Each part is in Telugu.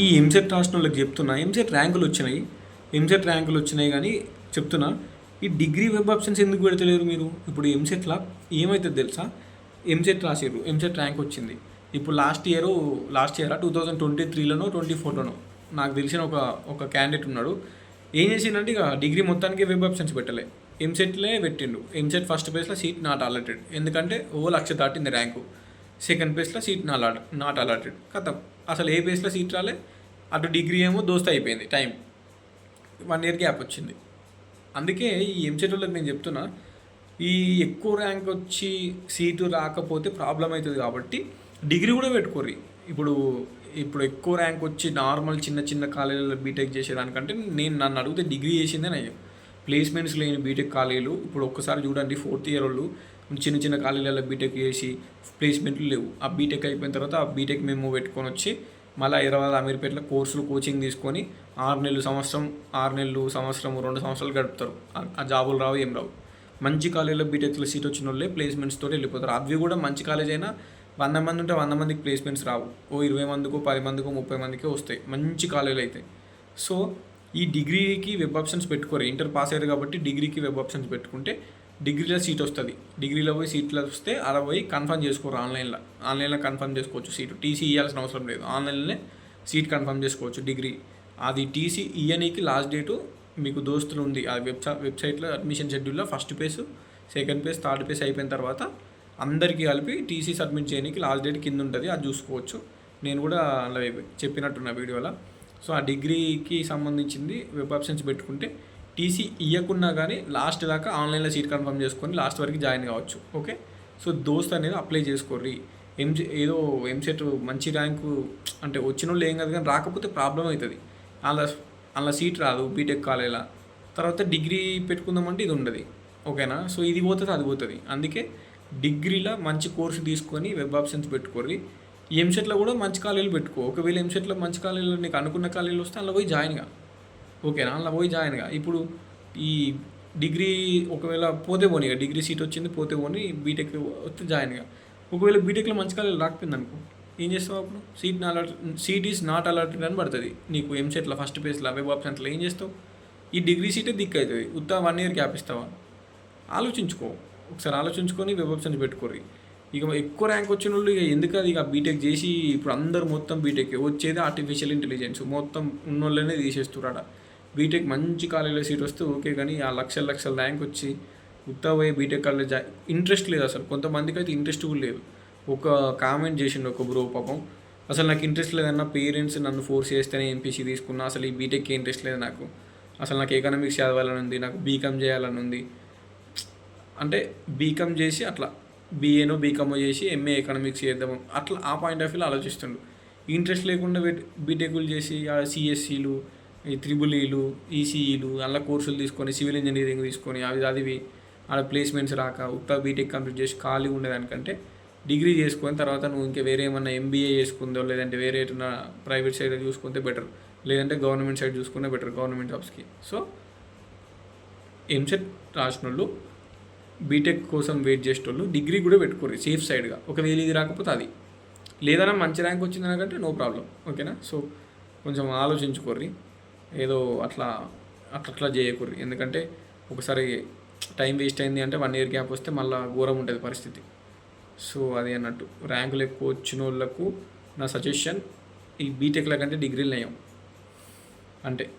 ఈ ఎంసెట్ రాసిన వాళ్ళకి చెప్తున్నా ఎంసెట్ ర్యాంకులు వచ్చినాయి. ఎంసెట్ ర్యాంకులు వచ్చినాయి కానీ చెప్తున్నా ఈ డిగ్రీ వెబ్ ఆప్షన్స్ ఎందుకు పెడతలేరు మీరు? ఇప్పుడు ఎంసెట్లా? ఏమవుతుంది తెలుసా? ఎంసెట్ రాసారు ఎంసెట్ ర్యాంక్ వచ్చింది. ఇప్పుడు last year last year? Two thousand twenty త్రీలోనో twenty ఫోర్లోనో? నాకు తెలిసిన ఒక ఒక క్యాండిడేట్ ఉన్నాడు. ఏం చేసిందంటే ఇక డిగ్రీ మొత్తానికి వెబ్ ఆప్షన్స్ పెట్టలే. ఎంసెట్లే పెట్టిండు. ఎంసెట్ ఫస్ట్ ప్లేస్లో సీట్ నాట్ అలాటెడ్ ఎందుకంటే ఓ లక్ష దాటింది ర్యాంకు. సెకండ్ ప్లేస్లో సీట్ నాట్ నాట్ అలాటెడ్. కథం. అసలు ఏ ప్లేస్లో సీట్ రాలే? అటు డిగ్రీ ఏమో దోస్త్ అయిపోయింది టైం. వన్ ఇయర్ గ్యాప్ వచ్చింది. అందుకే ఈ ఎంసెట్ వాళ్ళకి నేను చెప్తున్నా ఈ ఎక్కువ ర్యాంక్ వచ్చి సీటు రాకపోతే ప్రాబ్లం అవుతుంది కాబట్టి డిగ్రీ కూడా పెట్టుకోర్రి. ఇప్పుడు ఇప్పుడు ఎక్కువ ర్యాంక్ వచ్చి నార్మల్ చిన్న చిన్న కాలేజీలో బీటెక్ చేసేదానికంటే నేను నన్ను అడిగితే డిగ్రీ చేసిందే నేను ప్లేస్మెంట్స్ లేని బీటెక్ కాలేజీలు ఇప్పుడు ఒక్కసారి చూడండి ఫోర్త్ ఇయర్ వాళ్ళు చిన్న చిన్న కాలేజీలలో బీటెక్ చేసి ప్లేస్మెంట్లు లేవు. ఆ బీటెక్ అయిపోయిన తర్వాత ఆ బీటెక్ మేము పెట్టుకొని వచ్చి మళ్ళీ హైదరాబాద్ అమీర్పేటలో కోర్సులు కోచింగ్ తీసుకొని ఆరు నెలలు సంవత్సరం ఆరు నెలలు సంవత్సరం రెండు సంవత్సరాలు గడుపుతారు. ఆ- జాబులు రావు ఏం రావు. మంచి కాలేజీలో బీటెక్లో సీట్ వచ్చిన వాళ్ళే ప్లేస్మెంట్స్ తోటి వెళ్ళిపోతారు. అవి కూడా మంచి కాలేజ్ అయినా వంద మంది ఉంటే వంద మందికి ప్లేస్మెంట్స్ రావు. ఓ ఇరవై మందికో పది మందికో ముప్పై మందికి వస్తాయి. మంచి కాలేజీలు అయితే. సో ఈ డిగ్రీకి వెబ్ ఆప్షన్స్ పెట్టుకోరు. ఇంటర్ పాస్ అయ్యారు కాబట్టి డిగ్రీకి వెబ్ ఆప్షన్స్ పెట్టుకుంటే డిగ్రీలో సీట్ వస్తుంది. డిగ్రీలో పోయి సీట్లో వస్తే అలా పోయి కన్ఫర్మ్ చేసుకోరు ఆన్లైన్లో. ఆన్లైన్లో కన్ఫర్మ్ చేసుకోవచ్చు సీటు. టీసీ ఇవ్వాల్సిన అవసరం లేదు. ఆన్లైన్లోనే సీట్ కన్ఫర్మ్ చేసుకోవచ్చు డిగ్రీ. అది టీసీ ఇయనీకి లాస్ట్ డేటు మీకు దోస్తులు ఉంది. ఆ వెబ్సైట్ వెబ్సైట్లో అడ్మిషన్ షెడ్యూల్లో first page second page third page అయిపోయిన తర్వాత అందరికీ కలిపి టీసీ సబ్మిట్ చేయడానికి లాస్ట్ డేట్ కింద ఉంటుంది. అది చూసుకోవచ్చు. నేను కూడా అలా చెప్పినట్టున్న వీడియోలో. సో ఆ డిగ్రీకి సంబంధించింది వెబ్ ఆప్షన్స్ పెట్టుకుంటే టీసీ ఇవ్వకున్నా కానీ లాస్ట్ దాకా ఆన్లైన్లో సీట్ కన్ఫర్మ్ చేసుకొని లాస్ట్ వరకు జాయిన్ కావచ్చు ఓకే? సో దోస్త్ అనేది అప్లై చేసుకోర్రి. ఎంసె ఏదో ఎంసెట్ మంచి ర్యాంకు అంటే వచ్చిన వాళ్ళు ఏం కాదు కానీ రాకపోతే ప్రాబ్లం అవుతుంది. అలా అలా సీట్ రాదు బీటెక్ కాలేలా. తర్వాత డిగ్రీ పెట్టుకుందామంటే ఇది ఉండదు ఓకేనా? సో ఇది పోతుంది అది పోతుంది. అందుకే డిగ్రీలో మంచి కోర్సు తీసుకొని వెబ్ ఆప్షన్స్ పెట్టుకోర్రి. ఎంసెట్లో కూడా మంచి కాలేజీలు పెట్టుకో. ఒకవేళ ఎంసెట్లో మంచి కాలేజీలో నీకు అనుకున్న కాలేజీలు వస్తే అందులో పోయి జాయిన్గా ఓకేనా? అందులో పోయి జాయిన్గా ఇప్పుడు ఈ డిగ్రీ ఒకవేళ పోతే పోనీ ఇక డిగ్రీ సీట్ వచ్చింది పోతే పోనీ బీటెక్ వస్తే జాయిన్గా ఒకవేళ బీటెక్లో మంచి కాలేజ్ రాకపోయింది అనుకో ఏం చేస్తావు అప్పుడు? సీట్ నా allot seat is not allotted అని పడుతుంది. నీకు ఎంసెట్లో ఫస్ట్ పేజ్లో వెబ్ ఆప్షన్స్లో ఏం చేస్తావు? ఈ డిగ్రీ సీటే దిక్కు అవుతుంది. ఉత్తా వన్ ఇయర్ గ్యాప్ ఇస్తావా? ఆలోచించుకో. ఒకసారి ఆలోచించుకొని వెబ్ ఆప్షన్స్ పెట్టుకోరు ఇక ఎక్కువ ర్యాంక్ వచ్చిన వాళ్ళు ఇక ఎందుకు అది ఇక బీటెక్ చేసి ఇప్పుడు అందరు మొత్తం బీటెక్ వచ్చేది ఆర్టిఫిషియల్ ఇంటెలిజెన్స్ మొత్తం ఉన్నోళ్ళనే తీసేస్తురాడ బీటెక్ మంచి కాలేజీలో సీట్ వస్తే ఓకే కానీ ఆ లక్షల లక్షల ర్యాంక్ వచ్చి ఉత్తా పోయి బీటెక్ కాలేజ్ జా ఇంట్రెస్ట్ లేదు అసలు. కొంతమందికి అయితే ఇంట్రెస్ట్ కూడా లేదు. ఒక కామెంట్ చేసిండు ఒక బ్రో పాపం అసలు నాకు ఇంట్రెస్ట్ లేదన్న పేరెంట్స్ నన్ను ఫోర్స్ చేస్తేనే ఎంపీసీ తీసుకున్నా అసలు ఈ బీటెక్కి ఇంట్రెస్ట్ లేదు నాకు. అసలు నాకు ఎకనామిక్స్ చదవాలని ఉంది నాకు బీకామ్ చేయాలని ఉంది. అంటే బీకామ్ చేసి అట్లా బీఏనో బీకామో చేసి ఎంఏ ఎకనామిక్స్ చేద్దాము అట్లా ఆ పాయింట్ ఆఫ్ వ్యూలో ఆలోచిస్తుండు. ఇంట్రెస్ట్ లేకుండా బీటెక్లు చేసి ఆ సిఎస్సీలు ఈ త్రిబుల్ ఈసీఈలు అలా కోర్సులు తీసుకొని సివిల్ ఇంజనీరింగ్ తీసుకొని అవి చదివి ఆడ ప్లేస్మెంట్స్ రాక ఉత్త బీటెక్ కంప్లీట్ చేసి ఖాళీ ఉండేదానికంటే డిగ్రీ చేసుకొని తర్వాత నువ్వు ఇంకా వేరే ఏమన్నా ఎంబీఏ చేసుకుందో లేదంటే వేరే ఏదైనా ప్రైవేట్ సైడ్ చూసుకుంటే బెటర్. లేదంటే గవర్నమెంట్ సైడ్ చూసుకుంటే బెటర్ గవర్నమెంట్ జాబ్స్కి. సో ఎంసెట్ రాసిన వాళ్ళు బీటెక్ కోసం వెయిట్ చేసేటోళ్ళు డిగ్రీ కూడా పెట్టుకోరు సేఫ్ సైడ్గా. ఒకవేళ ఇది రాకపోతే అది. లేదన్నా మంచి ర్యాంక్ వచ్చిందనకంటే నో ప్రాబ్లం. ఓకేనా? సో కొంచెం ఆలోచించుకోర్రి. ఏదో అట్లా అట్లా అట్లా చేయకూర్రి ఎందుకంటే ఒకసారి టైం వేస్ట్ అయింది అంటే వన్ ఇయర్ గ్యాప్ వస్తే మళ్ళీ ఘోరం ఉంటుంది పరిస్థితి. సో అది అన్నట్టు. ర్యాంకులు ఎక్కువ వచ్చిన వాళ్ళకు నా సజెషన్ ఈ బీటెక్ల కంటే డిగ్రీలు నయం. అంటే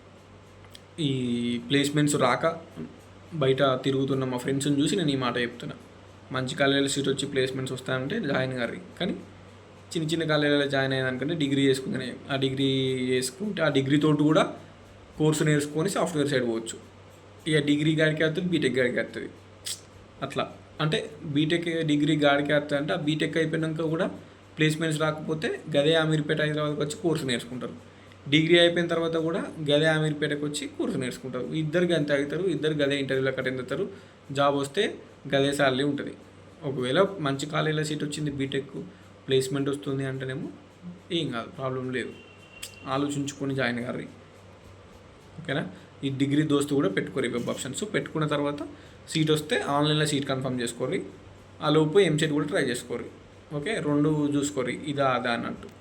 ఈ ప్లేస్మెంట్స్ రాక బయట తిరుగుతున్న మా ఫ్రెండ్స్ని చూసి నేను ఈ మాట చెప్తున్నా. మంచి కాలేజీలో సీట్ వచ్చి ప్లేస్మెంట్స్ వస్తాయంటే జాయిన్ గారి కానీ చిన్న చిన్న కాలేజీలో జాయిన్ అయ్యేదానికంటే డిగ్రీ చేసుకుంటే ఆ డిగ్రీ చేసుకుంటే ఆ డిగ్రీ తోటి కూడా కోర్సు నేర్చుకొని సాఫ్ట్వేర్ సైడ్ పోవచ్చు. ఇక డిగ్రీ గాడికి వస్తుంది బీటెక్ గాడికి వస్తుంది అట్లా. అంటే బీటెక్ డిగ్రీ గాడికి వస్తుంది అంటే ఆ బీటెక్ అయిపోయినాక కూడా ప్లేస్మెంట్స్ రాకపోతే గదే అమీర్పేట హైదరాబాద్కి వచ్చి కోర్సు నేర్చుకుంటారు. డిగ్రీ అయిపోయిన తర్వాత కూడా గదే అమీర్పేటకు వచ్చి కోర్సు నేర్చుకుంటారు. ఇద్దరు గంత అవుతారు ఇద్దరు గదే ఇంటర్వ్యూలకు అటెండ్ అవుతారు జాబ్ వస్తే గదే శాలరీ ఉంటుంది. ఒకవేళ మంచి కాలేజీలో సీట్ వచ్చింది బీటెక్ ప్లేస్మెంట్ వస్తుంది అంటేనేమో ఏం కాదు ప్రాబ్లం లేదు. ఆలోచించుకొని జాయిన్ గారి ఓకేనా? ఈ డిగ్రీ దోస్తు కూడా పెట్టుకోరు వెబ్ ఆప్షన్స్. పెట్టుకున్న తర్వాత సీట్ వస్తే ఆన్లైన్లో సీట్ కన్ఫర్మ్ చేసుకోరి. ఆ లోపు ఎంసెట్ కూడా ట్రై చేసుకోరి. ఓకే? రెండు చూసుకోరి. ఇదా అదా అన్నట్టు.